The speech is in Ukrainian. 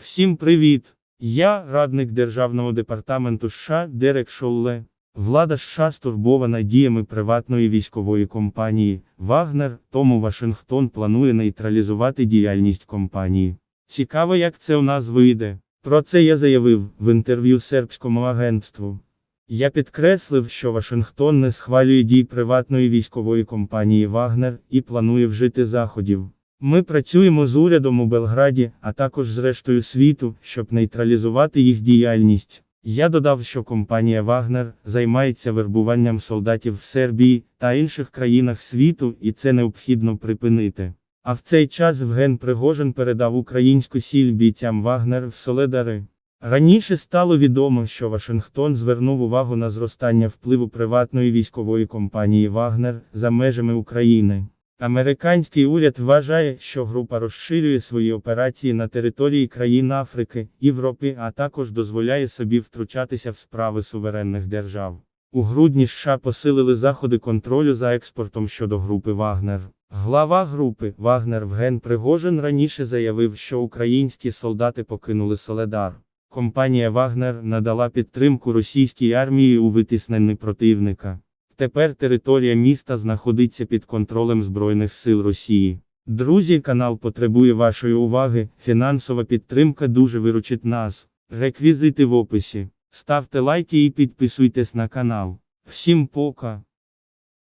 Всім привіт! Я радник Державного департаменту США Дерек Шоуле. Влада США стурбована діями приватної військової компанії Вагнер, тому Вашингтон планує нейтралізувати діяльність компанії. Цікаво, як це у нас вийде. Про це я заявив в інтерв'ю сербському агентству. Я підкреслив, що Вашингтон не схвалює дій приватної військової компанії Вагнер і планує вжити заходів. Ми працюємо з урядом у Белграді, а також з рештою світу, щоб нейтралізувати їх діяльність. Я додав, що компанія Вагнер займається вербуванням солдатів в Сербії та інших країнах світу, і це необхідно припинити. А в цей час Евген Пригожин передав українську сіль бійцям Вагнер в Соледари. Раніше стало відомо, що Вашингтон звернув увагу на зростання впливу приватної військової компанії Вагнер за межами України. Американський уряд вважає, що група розширює свої операції на території країн Африки, Європи, а також дозволяє собі втручатися в справи суверенних держав. У грудні США посилили заходи контролю за експортом щодо групи Вагнер. Глава групи Вагнер Вген Пригожин раніше заявив, що українські солдати покинули Соледар. Компанія Вагнер надала підтримку російській армії у витісненні противника. Тепер територія міста знаходиться під контролем Збройних сил Росії. Друзі, канал потребує вашої уваги. Фінансова підтримка дуже виручить нас. Реквізити в описі. Ставте лайки і підписуйтесь на канал. Всім пока!